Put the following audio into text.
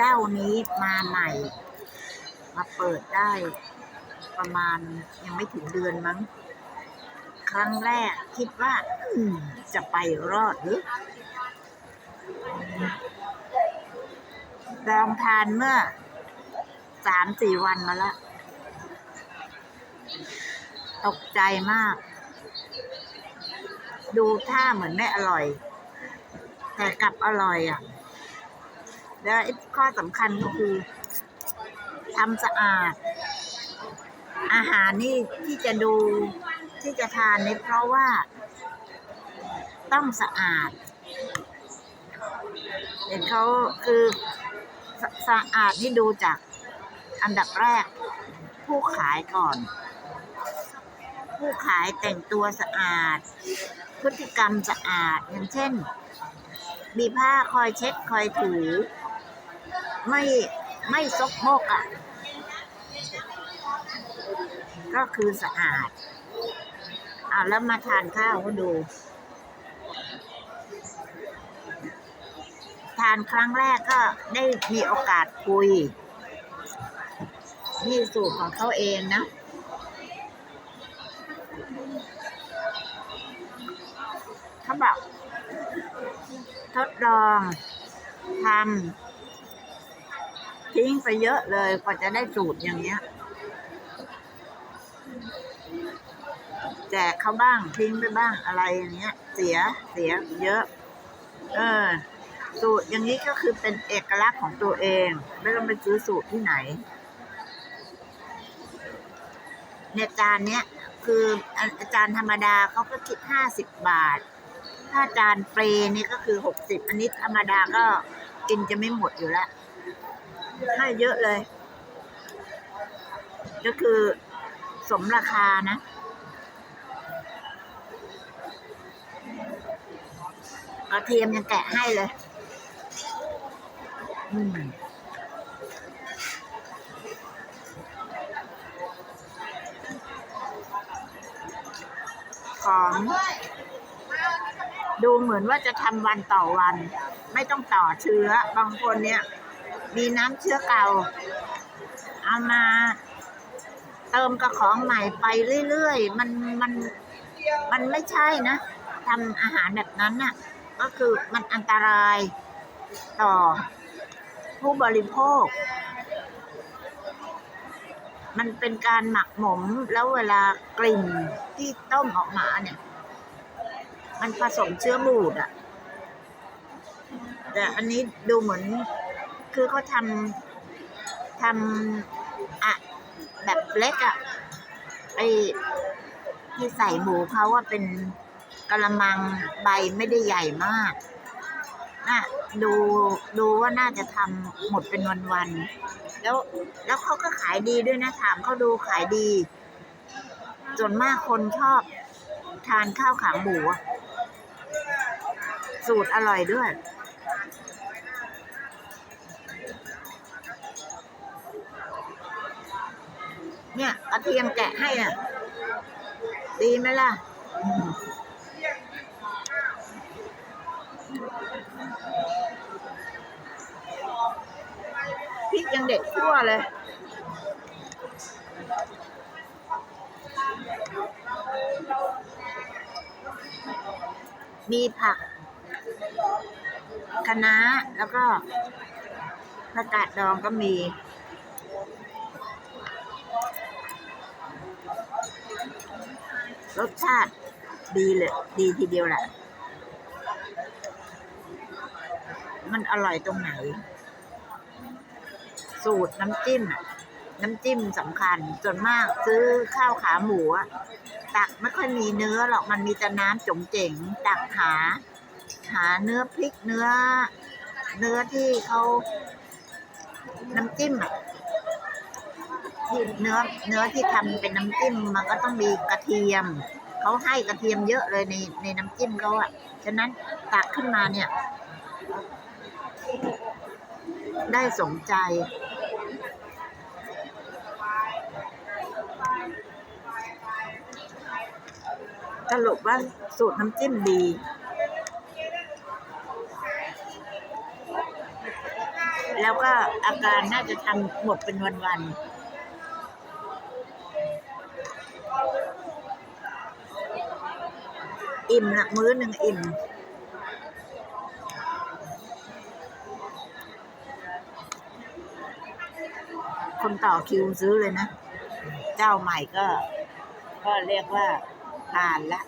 เจ้านี้มาใหม่ มาเปิดได้ประมาณยังไม่ถึงเดือนมั้ง ครั้งแรกคิดว่าจะไปรอดหรือลองทานเมื่อสามสี่วันมาแล้ว ตกใจมาก ดูท่าเหมือนไม่อร่อย แต่กลับอร่อยอะ แล้วข้อสำคัญก็คือทำสะอาด อาหารนี่ที่จะดูที่จะทานนี่เพราะว่า ต้องสะอาด เห็นเขาคือสสะอาดนี่ดูจากอันดับแรก ผู้ขายก่อน ผู้ขายแต่งตัวสะอาด พฤติกรรมสะอาดอย่างเช่น มีผ้าคอยเช็ดคอยถู ไม่ไม่ซกมกอะ ก็คือสะอาดอ่าแล้วมาทานข้าวก็ดู ทานครั้งแรกก็ได้มีโอกาสคุย นี่สูตรของเขาเองนะเขาบอกทดลองทำ ทิ้งไปเยอะเลยกว่าจะได้สูตรอย่างเนี้ย แจกเขาบ้างทิ้งไปบ้างอะไรอย่างเงี้ย เสียเสียเยอะ เออ สูตรอย่างนี้ก็คือเป็นเอกลักษณ์ของตัวเอง ไม่ต้องไปซื้อสูตรที่ไหนเนี่ยจานเนี้ยคืออาจารย์ธรรมดาเขาก็คิดห้าสิบบาท ถ้าจานเปรนี่ก็คือหกสิบอันนี้ธรรมดาก็กินจะไม่หมดอยู่แล้ว ให้เยอะเลย ก็คือสมราคานะ กระเทียมยังแกะให้เลย อืมของดูเหมือนว่าจะทำวันต่อวัน ไม่ต้องต่อเชื้อบางคนเนี่ย มีน้ำเชื้อเก่า เอามาเติมกับของใหม่ไปเรื่อยๆ มันมันมันไม่ใช่นะทำอาหารแบบนั้นน่ะ ก็คือมันอันตรายต่อผู้บริโภค มันเป็นการหมักหมมแล้วเวลากลิ่นที่ต้มออกมาเนี่ย มันผสมเชื้อบูดอะแต่อันนี้ดูเหมือน คือเขาทำทำอะแบบเล็กอะไอที่ใส่หมูเขาว่าเป็นกระมังใบไม่ได้ใหญ่มากน่ะดูดูว่าน่าจะทำหมดเป็นวันๆแล้วแล้วเขาก็ขายดีด้วยนะถามเขาดูขายดีส่วนมากคนชอบทานข้าวขาหมูสูตรอร่อยด้วย เนี่ยกระเทียมแกะให้อะ ดีไหมล่ะพริกยังเด็ดทั่วเลยมีผักคะน้าแล้วก็ผักกาดดองก็มี รสชาติดีเลยดีทีเดียวแหละ มันอร่อยตรงไหน สูตรน้ำจิ้มน้ำจิ้มสำคัญส่วนมากซื้อข้าวขาหมูอะตักไม่ค่อยมีเนื้อหรอกมันมีแต่น้ำจงเจ๋งตักหา หาเนื้อพริกเนื้อ เนื้อที่เขาน้ำจิ้มอะ ที่เนื้อเนื้อที่ทำเป็นน้ำจิ้มมันก็ต้องมีกระเทียมเขาให้กระเทียมเยอะเลยในในน้ำจิ้มเขาอะฉะนั้นตักขึ้นมาเนี่ย ได้สมใจ สรุปว่าสูตรน้ำจิ้มดีแล้วก็อาการน่าจะทำหมดเป็นวันๆ อิ่มละมื้อหนึ่งอิ่ม คนต่อคิวซื้อเลยนะ เจ้าใหม่ก็ ก็เรียกว่าผ่านละ